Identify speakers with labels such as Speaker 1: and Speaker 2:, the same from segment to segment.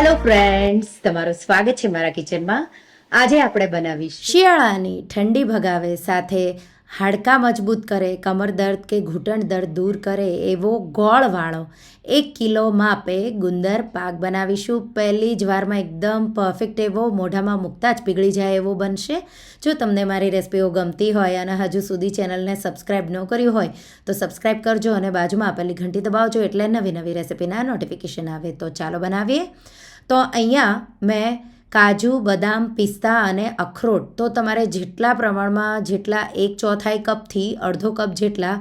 Speaker 1: Hello friends તમારું સ્વાગત છે મારા કિચનમાં. આજે આપણે બનાવીશું
Speaker 2: શિયાળાની ઠંડી ભગાવે સાથે હાડકાં મજબૂત કરે, કમર દર્દ કે ઘૂંટણ દર્દ દૂર કરે એવો ગોળવાળો એક કિલો માપે ગુંદર પાક બનાવીશું. પહેલી જ વારમાં એકદમ પરફેક્ટ એવો, મોઢામાં મૂકતા જ પીગળી જાય એવો બનશે. જો તમને મારી રેસિપીઓ ગમતી હોય અને હજુ સુધી ચેનલને સબસ્ક્રાઈબ ન કર્યું હોય, તો સબસ્ક્રાઈબ કરજો અને બાજુમાં આપેલી ઘંટી દબાવજો એટલે નવી નવી રેસિપીના નોટિફિકેશન આવે. તો ચાલો બનાવીએ. તો અહીંયા મેં કાજુ, બદામ, પિસ્તા અને અખરોટ, તો તમારે જેટલા પ્રમાણમાં જેટલા એક ચોથાઈ કપથી અડધો કપ જેટલા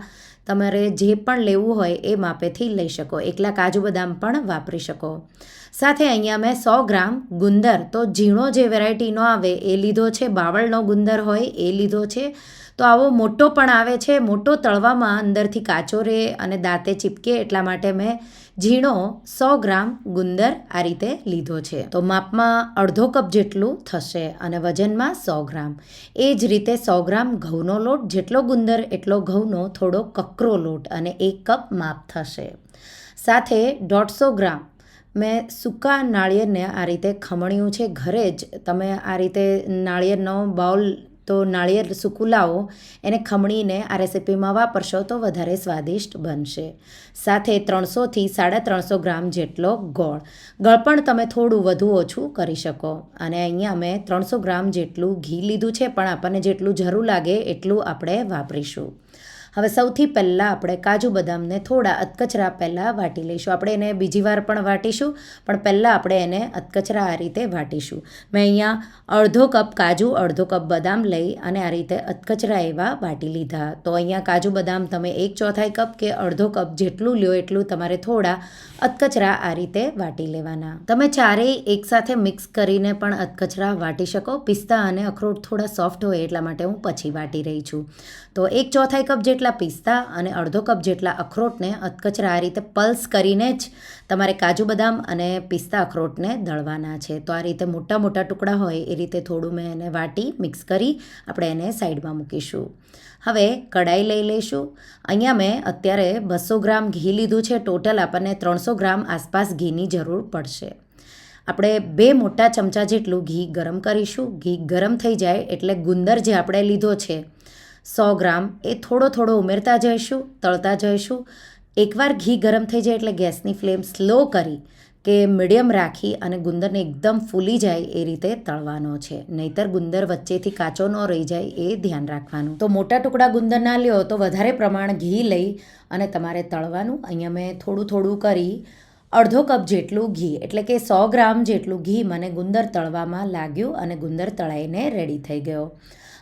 Speaker 2: તમારે જે પણ લેવું હોય એ માપેથી લઈ શકો. એકલા કાજુ, બદામ પણ વાપરી શકો. સાથે અહીંયા મેં સો ગ્રામ ગુંદર, તો ઝીણો જે વેરાયટીનો આવે એ લીધો છે, બાવળનો ગુંદર હોય એ લીધો છે. તો આવો મોટો પણ આવે છે, મોટો તળવામાં અંદરથી કાચો રહે અને દાંતે ચીપકે એટલા માટે મેં ઝીણો સો ગ્રામ ગુંદર આ રીતે લીધો છે. તો માપમાં અડધો કપ જેટલું થશે અને વજનમાં સો ગ્રામ. એ જ રીતે સો ગ્રામ ઘઉંનો લોટ, જેટલો ગુંદર, એટલો ઘઉંનો થોડો કકરો લોટ અને એક કપ માપ થશે. સાથે દોઢસો ગ્રામ. મેં સૂકા નાળિયેરને આ રીતે ખમણ્યું છે ઘરે જ. તમે આ રીતે નાળિયેરનો બાઉલ તો નાળિયેર સૂકું લાવો, એને ખમણીને આ રેસિપીમાં વાપરશો તો વધારે સ્વાદિષ્ટ બનશે. સાથે ત્રણસોથી સાડા ત્રણસો ગ્રામ જેટલો ગોળ. ગળ પણ તમે થોડું વધુ ઓછું કરી શકો. અને અહીંયા મેં ત્રણસો ગ્રામ જેટલું ઘી લીધું છે, પણ આપણને જેટલું જરૂર લાગે એટલું આપણે વાપરીશું. હવે સૌથી પહેલાં આપણે કાજુ બદામને થોડા અધકચરા પહેલાં વાટી લઈશું. આપણે એને બીજી વાર પણ વાટીશું, પણ પહેલાં આપણે એને અધકચરા આ રીતે વાટીશું. મેં અહીંયા અડધો કપ કાજુ, અડધો કપ બદામ લઈ અને આ રીતે અધકચરા એવા વાટી લીધા. તો અહીંયા કાજુ બદામ તમે એક ચોથાઈ કપ કે અડધો કપ જેટલું લ્યો એટલું તમારે થોડા અધકચરા આ રીતે વાટી લેવાના. તમે ચારેય એકસાથે મિક્સ કરીને પણ અધકચરા વાટી શકો. પિસ્તા અને અખરોટ થોડા સોફ્ટ હોય એટલા માટે હું પછી વાટી રહી છું. તો એક ચોથાઈ કપ જેટલા પિસ્તા અને અડધો કપ જેટલા અખરોટને અધકચરા આ રીતે પલ્સ કરીને જ તમારે કાજુ બદામ અને પિસ્તા અખરોટને દળવાના છે. તો આ રીતે મોટા મોટા ટુકડા હોય એ રીતે થોડું મેં એને વાટી મિક્સ કરી આપણે એને સાઈડમાં મૂકીશું. હવે કડાઈ લઈ લઈશું. અહીંયા મેં અત્યારે બસો ગ્રામ ઘી લીધું છે. ટોટલ આપણને ત્રણસો ગ્રામ આસપાસ ઘીની જરૂર પડશે. આપણે બે મોટા ચમચા જેટલું ઘી ગરમ કરીશું. ઘી ગરમ થઈ જાય એટલે ગુંદર જે આપણે લીધો છે સો ગ્રામ એ થોડો થોડો ઉમેરતા જઈશું, તળતા જઈશું. એકવાર ઘી ગરમ થઈ જાય એટલે ગેસની ફ્લેમ સ્લો કરી કે મીડિયમ રાખી અને ગુંદરને એકદમ ફૂલી જાય એ રીતે તળવાનો છે. નહીતર ગુંદર વચ્ચેથી કાચો ન રહી જાય એ ધ્યાન રાખવાનું. તો મોટા ટુકડા ગુંદર ના લ્યો તો વધારે પ્રમાણ ઘી લઈ અને તમારે તળવાનું. અહીંયા મેં થોડું થોડું કરી અડધો કપ જેટલું ઘી, એટલે કે સો ગ્રામ જેટલું ઘી મને ગુંદર તળવામાં લાગ્યું અને ગુંદર તળાઈને રેડી થઈ ગયો.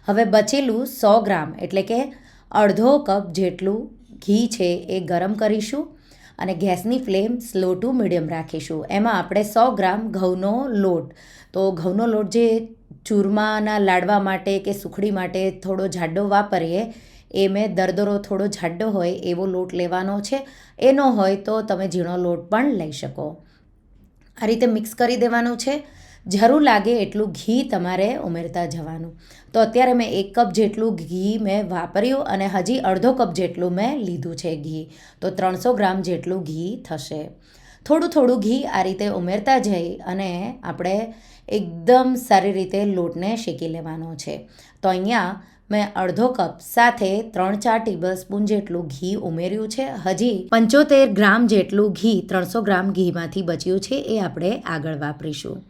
Speaker 2: હવે બચેલું સો ગ્રામ, એટલે કે અડધો કપ જેટલું ઘી છે એ ગરમ કરીશું અને ગેસની ફ્લેમ સ્લો ટુ મીડિયમ રાખીશું. એમાં આપણે સો ગ્રામ ઘઉંનો લોટ, તો ઘઉંનો લોટ જે ચૂરમાના લાડવા માટે કે સુખડી માટે થોડો જાડો વાપરીએ, એ મેં દરદરો થોડો જાડો હોય એવો લોટ લેવાનો છે. એ ન હોય તો તમે ઝીણો લોટ પણ લઈ શકો. આ રીતે મિક્સ કરી દેવાનું છે. જરૂર લાગે એટલું ઘી તમારે ઉમેરતા જવાનું. તો અત્યારે મેં એક કપ જેટલું ઘી મેં વાપર્યું અને હજી અડધો કપ જેટલું મેં લીધું છે ઘી. તો ત્રણસો ગ્રામ જેટલું ઘી થશે. થોડું થોડું ઘી આ રીતે ઉમેરતા જઈ અને આપણે એકદમ સારી રીતે લોટને શેકી લેવાનો છે. તો અહીંયા મેં અડધો કપ સાથે ત્રણ ચાર ટેબલ સ્પૂન જેટલું ઘી ઉમેર્યું છે. હજી પંચોતેર ગ્રામ જેટલું ઘી ત્રણસો ગ્રામ ઘીમાંથી બચ્યું છે એ આપણે આગળ વાપરીશું.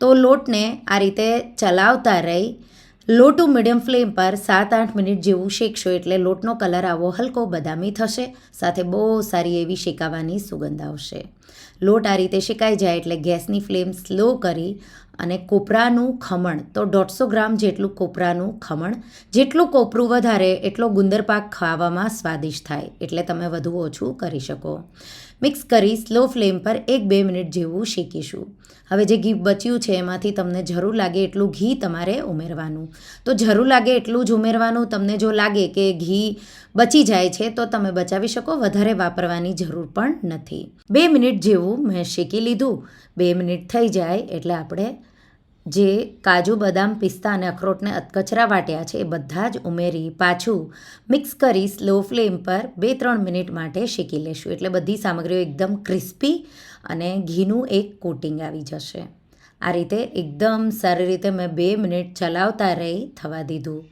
Speaker 2: તો લોટને આ રીતે ચલાવતા રહી. લોટું મીડિયમ ફ્લેમ પર સાત આઠ મિનિટ જેવું શેકશો એટલે લોટનો કલર આવો હલકો બદામી થશે, સાથે બહુ સારી એવી શેકાવાની સુગંધ આવશે. લોટ આ રીતે શેકાઈ જાય એટલે ગેસની ફ્લેમ સ્લો કરી અને કોપરાનું ખમણ, તો દોઢસો ગ્રામ જેટલું કોપરાનું ખમણ. જેટલું કોપરું વધારે, એટલો ગુંદર પાક ખાવામાં સ્વાદિષ્ટ થાય, એટલે તમે વધુ ઓછું કરી શકો. મિક્સ કરી સ્લો ફ્લેમ પર એક બે મિનિટ જેવું શેકીશું. હવે જે ઘી બચ્યું છે, એમાંથી તમને જરૂર લાગે એટલું ઘી તમારે ઉમેરવાનું. તો જરૂર લાગે એટલું જ ઉમેરવાનું. તમને જો લાગે કે ઘી બચી જાય છે, તો તમે બચાવી શકો. વધારે વાપરવાની જરૂર પણ નથી. બે મિનિટ જેવું મેં શેકી લીધું. બે મિનિટ થઈ જાય એટલે આપણે જે કાજુ બદામ પિસ્તા અને અખરોટને અધકચરા વાટ્યા છે એ બધા જ ઉમેરી પાછું મિક્સ કરી સ્લો ફ્લેમ પર બે ત્રણ મિનિટ માટે શેકી લેશું. એટલે બધી સામગ્રીઓ એકદમ ક્રિસ્પી અને ઘીનું એક કોટિંગ આવી જશે. આ રીતે એકદમ સારી રીતે મેં બે મિનિટ ચલાવતા રહી થવા દીધું.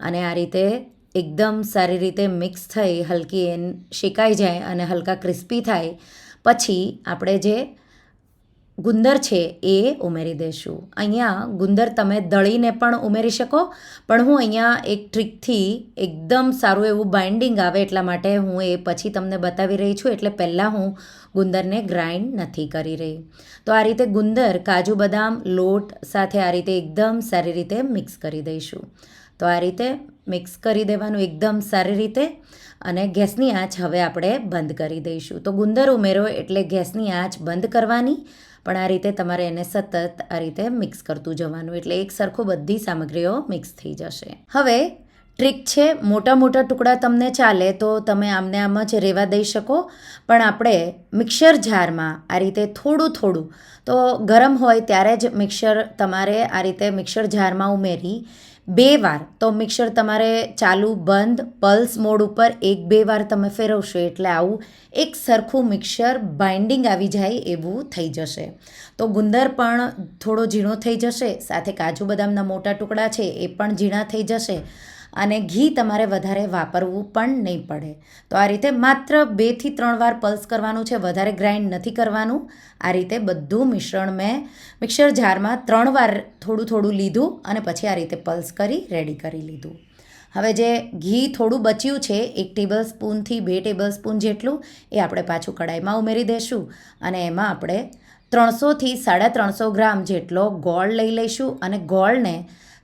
Speaker 2: અને આ રીતે એકદમ સારી રીતે મિક્સ થઈ હલકી એન શેકાઈ જાય અને હલકા ક્રિસ્પી થાય. પછી આપણે જે ગુંદર છે એ ઉમેરી દઈશું અહીંયા ગુંદર તમે દળીને પણ ઉમેરી શકો, પણ હું અહીંયા એક ટ્રીકથી એકદમ સારું એવું બાઇન્ડિંગ આવે એટલા માટે હું એ પછી તમને બતાવી રહી છું, એટલે પહેલાં હું ગુંદરને ગ્રાઇન્ડ નથી કરી રહી. તો આ રીતે ગુંદર, કાજુ બદામ, લોટ સાથે આ રીતે એકદમ સારી રીતે મિક્સ કરી દઈશું. તો આ રીતે મિક્સ કરી દેવાનું એકદમ સારી રીતે અને ગેસની આંચ હવે આપણે બંધ કરી દઈશું. તો ગુંદર ઉમેરો એટલે ગેસની આંચ બંધ કરવાની પણ આ રીતે તમારે એને સતત આ રીતે મિક્સ કરતું જવાનું. એટલે એક સરખું બધી સામગ્રીઓ મિક્સ થઈ જશે. હવે ટ્રીક છે, મોટા મોટા ટુકડા તમને ચાલે તો તમે આમને આમ જ રહેવા દઈ શકો. પણ આપણે મિક્સર જારમાં આ રીતે થોડું થોડું તો ગરમ હોય ત્યારે જ મિક્સર તમારે આ રીતે મિક્સર જારમાં ઉમેરી બે વાર. તો મિક્સર તમારે ચાલુ, બંધ પલ્સ મોડ ઉપર એક બે વાર તમે ફેરવશો એટલે આવું એક સરખું મિક્સર બાઇન્ડિંગ આવી જાય એવું થઈ જશે. તો ગુંદર પણ થોડો ઝીણો થઈ જશે, સાથે કાજુ બદામના મોટા ટુકડા છે એ પણ ઝીણા થઈ જશે. અને ઘી તમારે વધારે વાપરવું પણ નહીં પડે. તો આ રીતે માત્ર બેથી ત્રણ વાર પલ્સ કરવાનું છે, વધારે ગ્રાઇન્ડ નથી કરવાનું. આ રીતે બધું મિશ્રણ મેં મિક્સર જારમાં ત્રણ વાર થોડું થોડું લીધું અને પછી આ રીતે પલ્સ કરી, રેડી કરી લીધું. હવે જે ઘી થોડું બચ્યું છે, એક ટેબલ સ્પૂનથી બે ટેબલ સ્પૂન જેટલું, એ આપણે પાછું કડાઈમાં ઉમેરી દઈશું અને એમાં આપણે ત્રણસોથી સાડા ત્રણસો ગ્રામ જેટલો ગોળ લઈ લઈશું અને ગોળને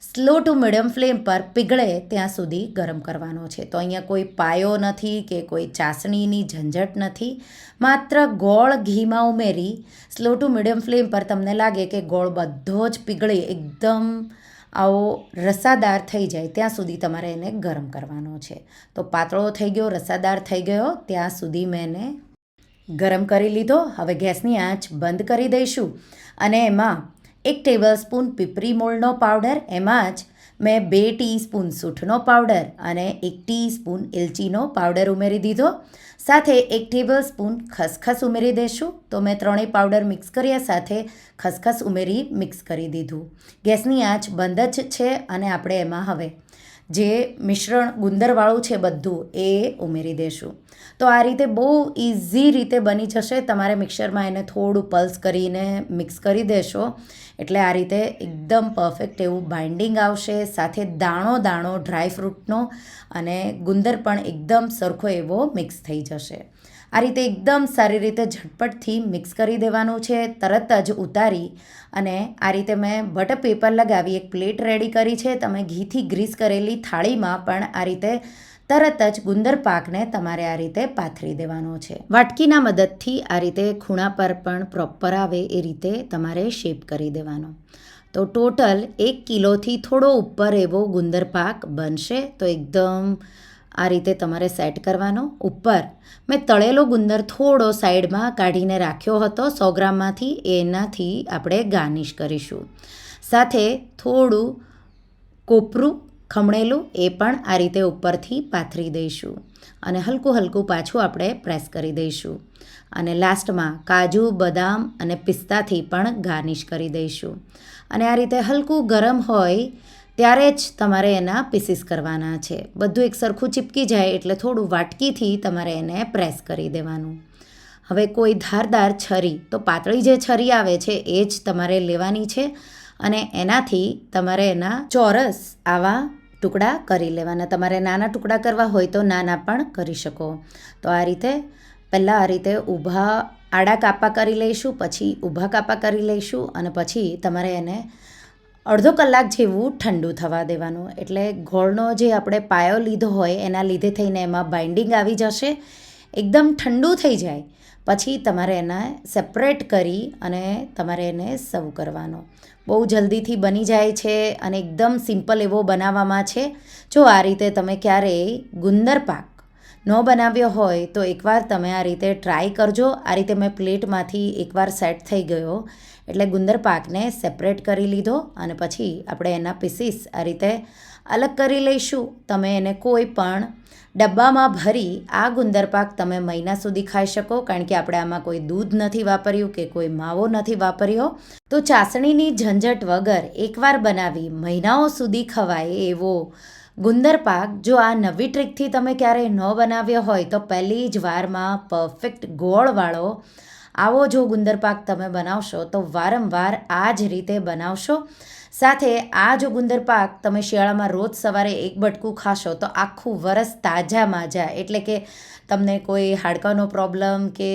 Speaker 2: સ્લો ટુ મીડિયમ ફ્લેમ પર પીગળે ત્યાં સુધી ગરમ કરવાનો છે. તો અહીંયા કોઈ પાયો નથી કે કોઈ ચાસણીની ઝંઝટ નથી. માત્ર ગોળ ઘીમાં ઉમેરી સ્લો ટુ મીડિયમ ફ્લેમ પર તમને લાગે કે ગોળ બધો જ પીગળે, એકદમ આવો રસાદાર થઈ જાય, ત્યાં સુધી તમારે એને ગરમ કરવાનો છે. તો પાતળો થઈ ગયો, રસાદાર થઈ ગયો, ત્યાં સુધી મેં એને ગરમ કરી લીધો. હવે ગેસની આંચ બંધ કરી દઈશું અને એમાં એક ટેબલસ્પૂન પીપરી મોળનો પાવડર એમાં જ મેં બે ટીસ્પૂન સૂંઠનો પાવડર અને એક ટીસ્પૂન એલચીનો પાવડર ઉમેરી દીધો. સાથે એક ટેબલસ્પૂન ખસખસ ઉમેરી દઈશું તો મેં ત્રણેય પાવડર મિક્સ કર્યા, સાથે ખસખસ ઉમેરી મિક્સ કરી દીધું. ગેસની આંચ બંધ જ છે અને આપણે એમાં હવે જે મિશ્રણ ગુંદરવાળું છે બધું, એ ઉમેરી દેશું. તો આ રીતે બહુ ઇઝી રીતે બની જશે. તમારે મિક્સરમાં એને થોડું પલ્સ કરીને મિક્સ કરી દેશો. એટલે આ રીતે એકદમ પરફેક્ટ એવું બાઇન્ડિંગ આવશે. સાથે દાણો દાણો, ડ્રાયફ્રૂટનો અને ગુંદર પણ એકદમ સરખો એવો મિક્સ થઈ જશે. આ રીતે એકદમ સારી રીતે ઝટપટથી મિક્સ કરી દેવાનું છે, તરત જ ઉતારી અને આ રીતે મેં બટર પેપર લગાવી, એક પ્લેટ રેડી કરી છે. તમે ઘીથી ગ્રીસ કરેલી થાળીમાં પણ આ રીતે તરત જ ગુંદર પાકને તમારે આ રીતે પાથરી દેવાનો છે. વાટકીના મદદથી આ રીતે ખૂણા પર પણ પ્રોપર આવે એ રીતે તમારે શેપ કરી દેવાનો. તો ટોટલ એક કિલોથી થોડો ઉપર એવો ગુંદર પાક બનશે. તો એકદમ આ રીતે તમારે સેટ કરવાનો. ઉપર મેં તળેલો ગુંદર થોડો સાઈડમાં કાઢીને રાખ્યો હતો. સો ગ્રામમાંથી એનાથી આપણે ગાર્નિશ કરીશું. સાથે થોડું કોપરું ખમણેલું એ પણ આ રીતે ઉપરથી પાથરી દઈશું અને હલકું હલકું પાછું આપણે પ્રેસ કરી દઈશું અને લાસ્ટમાં કાજુ, બદામ અને પિસ્તાથી પણ ગાર્નિશ કરી દઈશું. અને આ રીતે હલકું ગરમ હોય ત્યારે જ તમારે એના પીસીસ કરવાના છે. બધું એક સરખું ચીપકી જાય એટલે થોડું વાટકીથી તમારે એને પ્રેસ કરી દેવાનું. હવે કોઈ ધારદાર છરી, તો પાતળી જે છરી આવે છે, એ જ તમારે લેવાની છે અને એનાથી તમારે એના ચોરસ આવા ટુકડા કરી લેવાના. તમારે નાના ટુકડા કરવા હોય તો નાના પણ કરી શકો. તો આ રીતે પહેલાં આ રીતે ઊભા આડા કાપા કરી લઈશું, પછી ઊભા કાપા કરી લઈશું અને પછી તમારે એને અડધો કલાક જેવું ઠંડુ થવા દેવાનું. એટલે ગોળનો જે આપણે પાયો લીધો હોય, એના લીધે થઈને એમાં બાઇન્ડિંગ આવી જશે. એકદમ ઠંડુ થઈ જાય. પછી તમારે એને સેપરેટ કરી અને તમારે એને સર્વ કરવાનો. બહુ જલ્દીથી બની જાય છે અને એકદમ સિમ્પલ એવો બનાવવામાં છે. જો આ રીતે તમે ક્યારેય ગુંદર પાક ન બનાવ્યો હોય, તો એકવાર તમે આ રીતે ટ્રાય કરજો. આ રીતે મેં પ્લેટમાંથી એકવાર સેટ થઈ ગયો. એટલે ગુંદર પાકને સેપરેટ કરી લીધો અને પછી આપણે એના પીસીસ આ રીતે અલગ કરી લઈશું. તમે એને કોઈ પણ ડબ્બામાં ભરી આ ગુંદર પાક તમે મહિના સુધી ખાઈ શકો, કારણ કે આપણે આમાં કોઈ દૂધ નથી વાપર્યું કે કોઈ માવો નથી વાપર્યો. તો ચાસણીની ઝંઝટ વગર એકવાર બનાવી મહિનાઓ સુધી ખવાય એવો ગુંદર પાક. જો આ નવી ટ્રીકથી તમે ક્યારેય ન બનાવ્યો હોય તો પહેલી જ વારમાં પરફેક્ટ ગોળવાળો આવો જો ગુંદર પાક તમે બનાવશો તો વારંવાર આ જ રીતે બનાવશો. સાથે આ જો ગુંદર પાક તમે શિયાળામાં રોજ સવારે એક બટકું ખાશો, તો આખું વરસ તાજા માજા એટલે કે તમને કોઈ હાડકાનો પ્રોબ્લેમ કે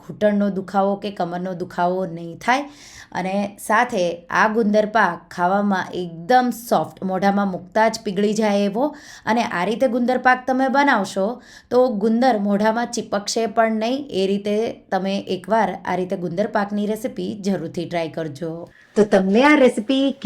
Speaker 2: ઘૂંટણનો દુખાવો કે કમરનો દુખાવો નહીં થાય. અને સાથે આ ગુંદર પાક ખાવામાં એકદમ સોફ્ટ મોઢામાં મૂકતા જ પીગળી જાય એવો. અને આ રીતે ગુંદર પાક તમે બનાવશો, તો ગુંદર મોઢામાં ચીપકશે પણ નહીં. એ રીતે તમે એકવાર આ રીતે ગુંદર પાકની રેસીપી જરૂરથી ટ્રાય કરજો.
Speaker 1: તો તમને આ રેસીપી